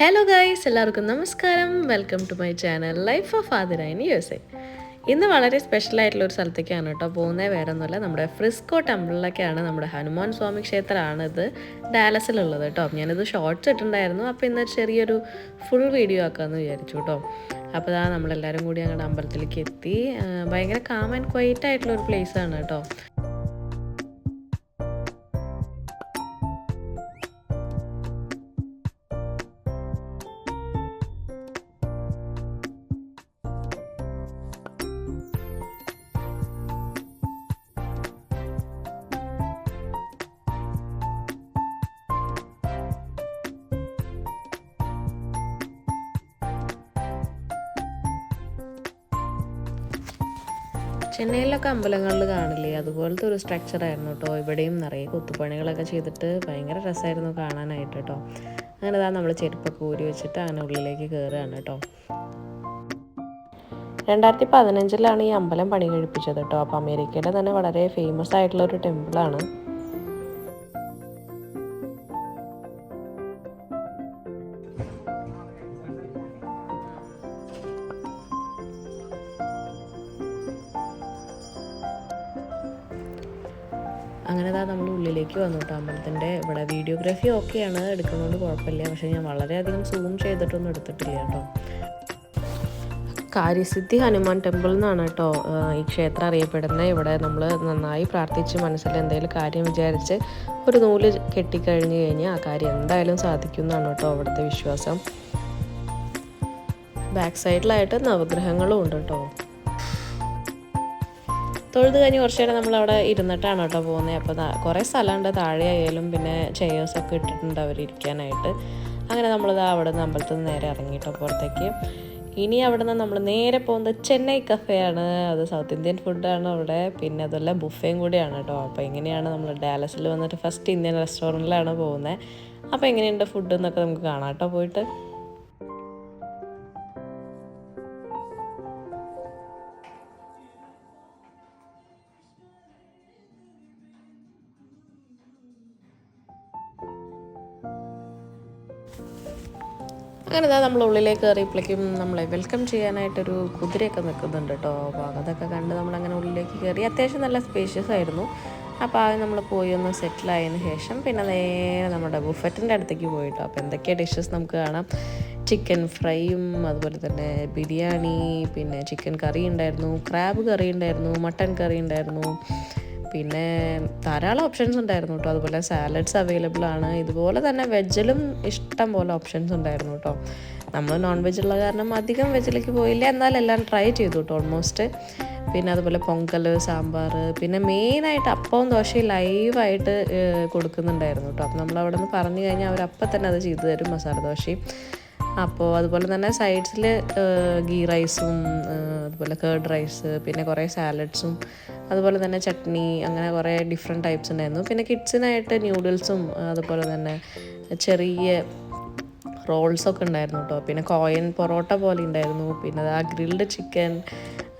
Hello guys എല്ലാവർക്കും നമസ്കാരം. Welcome to my channel life of father U S A ഇന്ന് വളരെ സ്പെഷ്യൽ ആയിട്ടുള്ള ഒരു സ്ഥലത്തേക്കാണ് കേട്ടോ പോകുന്നത് വേറെ ഒന്നുമല്ല നമ്മുടെ ഫ്രിസ്കോ ടെമ്പിളിലൊക്കെയാണ് നമ്മുടെ ഹനുമാൻ സ്വാമി ക്ഷേത്രമാണ് ഇത് ഡാലസിലുള്ളത് കേട്ടോ. ഞാനിത് ഷോർട്സ് ഇട്ടിട്ടുണ്ടായിരുന്നു. അപ്പോൾ ഇന്ന് ചെറിയൊരു ഫുൾ വീഡിയോ ആക്കാമെന്ന് വിചാരിച്ചു കേട്ടോ. അപ്പോൾ ഇതാ നമ്മളെല്ലാവരും കൂടി ഞങ്ങളുടെ അമ്പലത്തിലേക്ക് എത്തി. ഭയങ്കര കാം ആൻഡ് ക്വൈറ്റ് ആയിട്ടുള്ള ഒരു ആണ് കേട്ടോ. ചെന്നൈയിലൊക്കെ അമ്പലങ്ങളിൽ കാണില്ലേ? അതുപോലത്തെ ഒരു സ്ട്രക്ചർ ആയിരുന്നു കേട്ടോ ഇവിടെയും നിറയെ കൊത്തുപണികളൊക്കെ ചെയ്തിട്ട് ഭയങ്കര രസമായിരുന്നു കാണാനായിട്ട് കേട്ടോ അങ്ങനെ ഇതാ നമ്മൾ ചെരുപ്പൊക്കെ ഊരി വെച്ചിട്ട് അങ്ങനെ ഉള്ളിലേക്ക് കയറുകയാണ് കേട്ടോ രണ്ടായിരത്തി പതിനഞ്ചിലാണ് ഈ അമ്പലം പണി കഴിപ്പിച്ചത് കേട്ടോ അപ്പോൾ അമേരിക്കയുടെ തന്നെ വളരെ ഫേമസ് ആയിട്ടുള്ള ഒരു ടെമ്പിളാണ് അങ്ങനെ നമ്മൾ ഉള്ളിലേക്ക് വന്നു കേട്ടോ അമ്പലത്തിന്റെ ഇവിടെ വീഡിയോഗ്രാഫി ഓക്കെയാണ് എടുക്കുന്നതുകൊണ്ട് കുഴപ്പമില്ല പക്ഷേ ഞാൻ വളരെയധികം സൂം ചെയ്തിട്ടൊന്നും എടുത്തിട്ടില്ല കേട്ടോ കാര്യസിദ്ധി ഹനുമാൻ ടെമ്പിൾ എന്നാണ് കേട്ടോ ഈ ക്ഷേത്രം അറിയപ്പെടുന്നത് ഇവിടെ നമ്മൾ നന്നായി പ്രാർത്ഥിച്ച് മനസ്സിൽ എന്തെങ്കിലും കാര്യം വിചാരിച്ച് ഒരു നൂൽ കെട്ടിക്കഴിഞ്ഞ് കഴിഞ്ഞാൽ ആ കാര്യം എന്തായാലും സാധിക്കും എന്നാണ് കേട്ടോ അവിടുത്തെ വിശ്വാസം. ബാക്ക് സൈഡിലായിട്ട് നവഗ്രഹങ്ങളും ഉണ്ട് കേട്ടോ തൊഴുത് കഴിഞ്ഞ് കുറച്ച് നേരം നമ്മളവിടെ ഇരുന്നിട്ടാണ് കേട്ടോ പോകുന്നത്. അപ്പോൾ കുറേ സ്ഥലമുണ്ട്. താഴെ ആയാലും പിന്നെ ചെയേഴ്സൊക്കെ ഇട്ടിട്ടുണ്ട് അവർ ഇരിക്കാനായിട്ട്. അങ്ങനെ നമ്മളിത് അവിടെ നിന്ന് അമ്പലത്തിൽ നിന്ന് നേരെ ഇറങ്ങിയിട്ടോ പുറത്തേക്ക്. ഇനി അവിടെ നിന്ന് നമ്മൾ നേരെ പോകുന്നത് ചെന്നൈ കഫേയാണ് അത് സൗത്ത് ഇന്ത്യൻ ഫുഡാണ് അവിടെ. പിന്നെ അതുപോലെ ബുഫേയും കൂടിയാണ് കേട്ടോ. അപ്പോൾ എങ്ങനെയാണ് നമ്മൾ ഡാലസിൽ വന്നിട്ട് ഫസ്റ്റ് ഇന്ത്യൻ റെസ്റ്റോറന്റിലാണ് പോകുന്നത്. അപ്പോൾ എങ്ങനെയുണ്ട് ഫുഡ് എന്നൊക്കെ നമുക്ക് കാണാം കേട്ടോ പോയിട്ട്. അങ്ങനെ നമ്മൾ ഉള്ളിലേക്ക് കയറിയപ്പോഴേക്കും നമ്മളെ വെൽക്കം ചെയ്യാനായിട്ടൊരു കുതിരയൊക്കെ നിൽക്കുന്നുണ്ട് കേട്ടോ. അപ്പോൾ അതൊക്കെ കണ്ട് നമ്മളങ്ങനെ ഉള്ളിലേക്ക് കയറി. അത്യാവശ്യം നല്ല സ്പേഷ്യസ് ആയിരുന്നു. അപ്പോൾ ആദ്യം നമ്മൾ പോയി ഒന്ന് സെറ്റിൽ ആയതിന് ശേഷം പിന്നെ നേരെ നമ്മുടെ ബുഫറ്റിന്റെ അടുത്തേക്ക് പോയിട്ടോ. അപ്പോൾ എന്തൊക്കെയാണ് ഡിഷസ് നമുക്ക് കാണാം. ചിക്കൻ ഫ്രൈയും അതുപോലെ തന്നെ ബിരിയാണി പിന്നെ ചിക്കൻ കറി ഉണ്ടായിരുന്നു ക്രാബ് കറി ഉണ്ടായിരുന്നു മട്ടൻ കറി ഉണ്ടായിരുന്നു പിന്നെ ധാരാളം ഓപ്ഷൻസ് ഉണ്ടായിരുന്നു കേട്ടോ. അതുപോലെ സാലഡ്സ് അവൈലബിൾ ആണ്. ഇതുപോലെ തന്നെ വെജിലും ഇഷ്ടം പോലെ ഓപ്ഷൻസ് ഉണ്ടായിരുന്നു കേട്ടോ. നമ്മൾ നോൺ വെജ് ഉള്ള കാരണം അധികം വെജിലേക്ക് പോയില്ല. എന്നാൽ എല്ലാം ട്രൈ ചെയ്തു കേട്ടോ ഓൾമോസ്റ്റ് പിന്നെ അതുപോലെ പൊങ്കൽ സാമ്പാർ പിന്നെ മെയിനായിട്ട് അപ്പവും ദോശയും ലൈവായിട്ട് കൊടുക്കുന്നുണ്ടായിരുന്നു കേട്ടോ. അപ്പോൾ നമ്മൾ അവിടെ നിന്ന് പറഞ്ഞു കഴിഞ്ഞാൽ അവർ അപ്പം തന്നെ അത് ചെയ്തു തരും മസാല ദോശയും. അപ്പോൾ അതുപോലെ തന്നെ സൈഡ്സിൽ ഗീ റൈസും അതുപോലെ കേർഡ് റൈസ് പിന്നെ കുറേ സാലഡ്സും അതുപോലെ തന്നെ ചട്നി അങ്ങനെ കുറേ ഡിഫറെന്റ് ടൈപ്സ് ഉണ്ടായിരുന്നു. പിന്നെ കിഡ്സിനായിട്ട് ന്യൂഡിൽസും അതുപോലെ തന്നെ ചെറിയ റോൾസൊക്കെ ഉണ്ടായിരുന്നു കേട്ടോ പിന്നെ കോയൻ പൊറോട്ട പോലെ ഉണ്ടായിരുന്നു. പിന്നെ ആ ഗ്രിൽഡ് ചിക്കൻ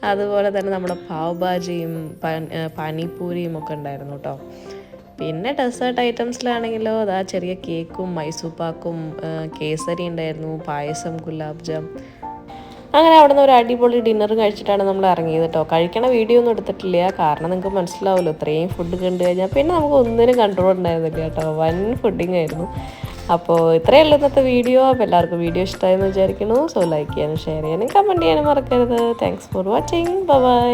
അതുപോലെ തന്നെ നമ്മുടെ പാവ് ഭാജിയും പാനിപൂരിയും ഒക്കെ ഉണ്ടായിരുന്നു കേട്ടോ പിന്നെ ഡെസേർട്ട് ഐറ്റംസിലാണെങ്കിലോ അതാ ചെറിയ കേക്കും മൈസൂർ പാക്കും കേസരി ഉണ്ടായിരുന്നു പായസം ഗുലാബ് ജാം അങ്ങനെ അവിടെ നിന്ന് ഒരു അടിപൊളി ഡിന്നർ കഴിച്ചിട്ടാണ് നമ്മൾ ഇറങ്ങിയത് കേട്ടോ കഴിക്കണ വീഡിയോ ഒന്നും എടുത്തിട്ടില്ല. കാരണം നിങ്ങൾക്ക് മനസ്സിലാവുമല്ലോ ഇത്രയും ഫുഡ് കണ്ടു കഴിഞ്ഞാൽ പിന്നെ നമുക്ക് ഒന്നിനും കൺട്രോൾ ഉണ്ടായിരുന്നില്ല കേട്ടോ വൻ ഫുഡിങ് ആയിരുന്നു. അപ്പോൾ ഇത്രയേ ഉള്ളൂ ഇന്നത്തെ വീഡിയോ അപ്പോൾ എല്ലാവർക്കും വീഡിയോ ഇഷ്ടമായെന്ന് വിചാരിക്കുന്നു. സോ ലൈക്ക് ചെയ്യാനും ഷെയർ ചെയ്യാനും കമന്റ് ചെയ്യാനും മറക്കരുത്. Thanks for watching bye